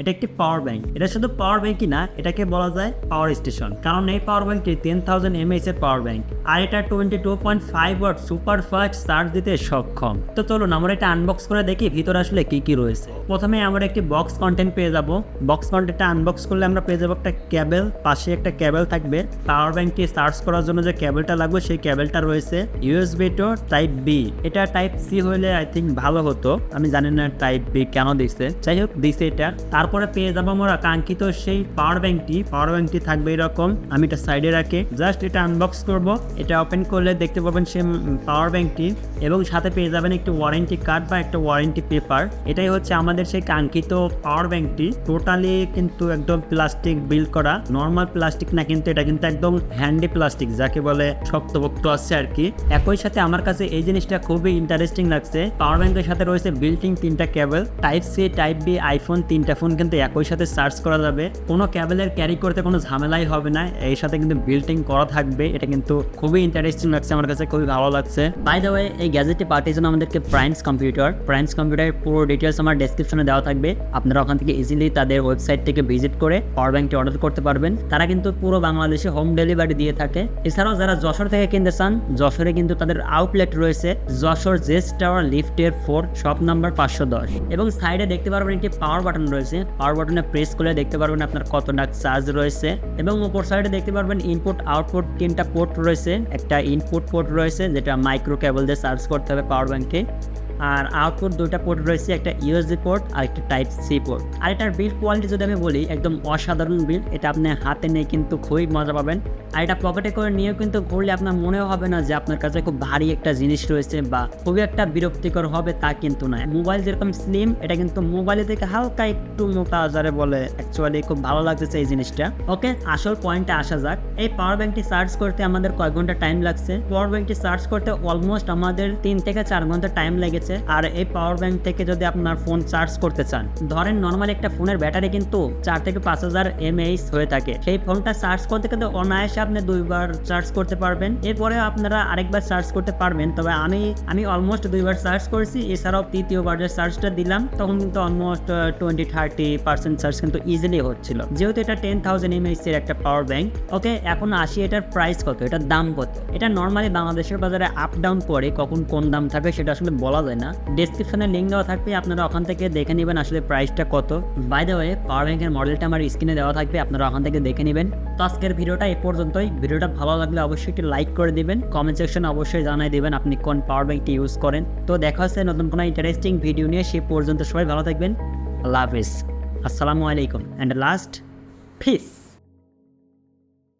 এটা একটি power bank এটা শুধু পাওয়ার ব্যাংকই না, এটাকে বলা যায় পাওয়ার স্টেশন কারণ এই পাওয়ার ব্যাংকটি টেন থাউজেন্ড এমএইচ এর পাওয়ার ব্যাংক আর এটা twenty two point five watt super fast charge দিতে সক্ষম। তো চলুন, আমরা এটা আনবক্স করে দেখি ভিতরে আসলে কি কি রয়েছে। প্রথমে আমরা একটি বক্স কন্টেন্ট পেয়ে যাব। বক্স কন্টেন্টটা আনবক্স করলে আমরা পেয়ে যাব একটা ক্যাবেল পাশে একটা ক্যাবেল থাকবে। পাওয়ার ব্যাংকটি চার্জ করার জন্য যে ক্যাবেলটা লাগবে, সেই ক্যাবেলটা রয়েছে ইউএসবি টু টাইপ বি এটা টাইপ সি হলে আই থিঙ্ক ভালো হতো। আমি জানি না টাইপ বি কেন দিচ্ছে যাই হোক, দিছে এটা। তারপরে পেয়ে যাব আমরা কাঙ্ক্ষিত সেই পাওয়ার ব্যাংকটি পাওয়ার ব্যাংকটি থাকবে এরকম। আমি এটা সাইডে রাখি। জাস্ট এটা আনবক্স করব। এটা ওপেন করলে দেখতে পাবেন সেই পাওয়ার ব্যাংকটি এবং সাথে পেয়ে যাবেন একটি ওয়ারেন্টি কার্ড বা একটা ওয়ারেন্টি পেপার এটাই হচ্ছে আমাদের সেই কাঙ্ক্ষিত পাওয়ার ব্যাংকটি টোটালি কিন্তু একদম প্লাস্টিক বিল করা। নর্মাল প্লাস্টিক না কিন্তু, এটা কিন্তু একদম হ্যান্ডি প্লাস্টিক যাকে বলে শক্তপোক্ত আছে আর কি। একই সাথে আমার কাছে এই জিনিসটা খুবই ইন্টারেস্টিং লাগছে। পাওয়ার ব্যাংকের সাথে রয়েছে বিল্টিং তিনটা cable type C type B iPhone তিনটা ফোন কিন্তু একই সাথে চার্জ করা যাবে। কোনো ক্যাবেলের ক্যারি করতে কোনো ঝামেলাই হবে না। এই সাথে কিন্তু বিল্টিং করা থাকবে। এটা কিন্তু খুবই ইন্টারেস্টিং লাগছে আমার কাছে, খুবই ভালো লাগছে। বাই দ্য ওয়ে এই গ্যাজেটটি পার্টির জন্য আমাদেরকে প্রাইমস কম্পিউটার প্রাইমস কম্পিউটারের পুরো ডিটেলস আমার ডেসক্রিপশনে দেওয়া থাকবে। আপনারা ওখান থেকে ইজিলি তাদের ওয়েবসাইট থেকে ভিজিট করে পাওয়ার ব্যাংকটি অর্ডার করতে পারবেন। তারা কিন্তু পুরো বাংলাদেশে হোম ডেলিভারি দিয়ে থাকে। এছাড়াও যারা যশোর থেকে কিনতে চান, যশোরে কিন্তু তাদের আউটলেট রয়েছে যশোর জেস টাওয়ার লিফটের ফোর শপ নাম্বার পাঁচশো দশ। এবং সাইডে দেখতে পারবেন একটি পাওয়ার বাটন রয়েছে। পাওয়ার বাটনে প্রেস করলে দেখতে পারবেন আপনার কত ডাক চার্জ রয়েছে এবং উপর সাইডে দেখতে পারবেন ইনপুট আউটপুট তিনটা পোর্ট রয়েছে। একটা ইনপুট পোর্ট রয়েছে যেটা মাইক্রো কেবল দিয়ে চার্জ করতে হবে পাওয়ার ব্যাংকে আর আউটপুট দুইটা পোর্ট রয়েছে, একটা ইউএসবি পোর্ট আর একটা টাইপ সি পোর্ট আর এটার বিল্ড কোয়ালিটি যদি আমি বলি, একদম অসাধারণ বিল্ড এটা আপনি হাতে নিয়ে কিন্তু খুবই মজা পাবেন। আর এটা পকেটে করে নিয়েও কিন্তু ঘুরলে আপনার মনেও হবে না যে আপনার কাছে খুব ভারী একটা জিনিস রয়েছে বা খুবই একটা বিরক্তিকর হবে তা কিন্তু নয়। মোবাইল যেরকম স্লিম এটা কিন্তু মোবাইলে থেকে হালকা একটু মোটা আজারে বলে অ্যাকচুয়ালি খুব ভালো লাগতেছে এই জিনিসটা। ওকে আসল পয়েন্টে আসা যাক। এই পাওয়ার ব্যাংকটি চার্জ করতে আমাদের কয়েক ঘণ্টা টাইম লাগছে? পাওয়ার ব্যাংকটি চার্জ করতে অলমোস্ট আমাদের তিন থেকে চার ঘণ্টা টাইম লেগেছে। আর এই পাওয়ার ব্যাংক থেকে যদি আপনার ফোন চার্জ করতে চান, ধরেন নর্মাল একটা ফোনের ব্যাটারি কিন্তু চার থেকে পাঁচ হাজার এমএইচ হয়ে থাকে। সেই ফোনটা চার্জ করতে কিন্তু অনায়াসে আপনি দুইবার চার্জ করতে পারবেন। এরপরে আপনারা আরেকবার চার্জ করতে পারবেন। তবে আমি আমি অলমোস্ট দুইবার চার্জ করেছি। এছাড়াও তৃতীয়বার যে চার্জটা দিলাম, তখন কিন্তু almost twenty thirty percent charge কিন্তু ইজিলি হচ্ছিল। যেহেতু এটা টেন থাউজেন্ড এমএইচ এর একটা পাওয়ার ব্যাংক ওকে এখন আসি এটার প্রাইস কত, এটার দাম কত? এটা নর্মালি বাংলাদেশের বাজারে আপ ডাউন করে কখন কোন দাম থাকে সেটা আসলে বলা যায় না। ডেসক্রিপশনে লিঙ্ক দেওয়া থাকবে, আপনারা ওখান থেকে দেখে নেবেন আসলে প্রাইসটা কত। বাই দ্য ওয়ে পাওয়ার ব্যাংকের মডেলটা আমার স্ক্রিনে দেওয়া থাকবে, আপনারা ওখান থেকে দেখে নেবেন। তো আজকের ভিডিওটা এই পর্যন্তই। ভিডিওটা ভালো লাগলে অবশ্যই একটি লাইক করে দিবেন। কমেন্ট সেকশনে অবশ্যই জানাই দিবেন আপনি কোন পাওয়ার ব্যাংকটি ইউজ করেন। তো দেখা হচ্ছে নতুন কোনো ইন্টারেস্টিং ভিডিও নিয়ে, সে পর্যন্ত সবাই ভালো থাকবেন। আল্লাহ হাফিজ। আসসালামু আলাইকুম। And last fees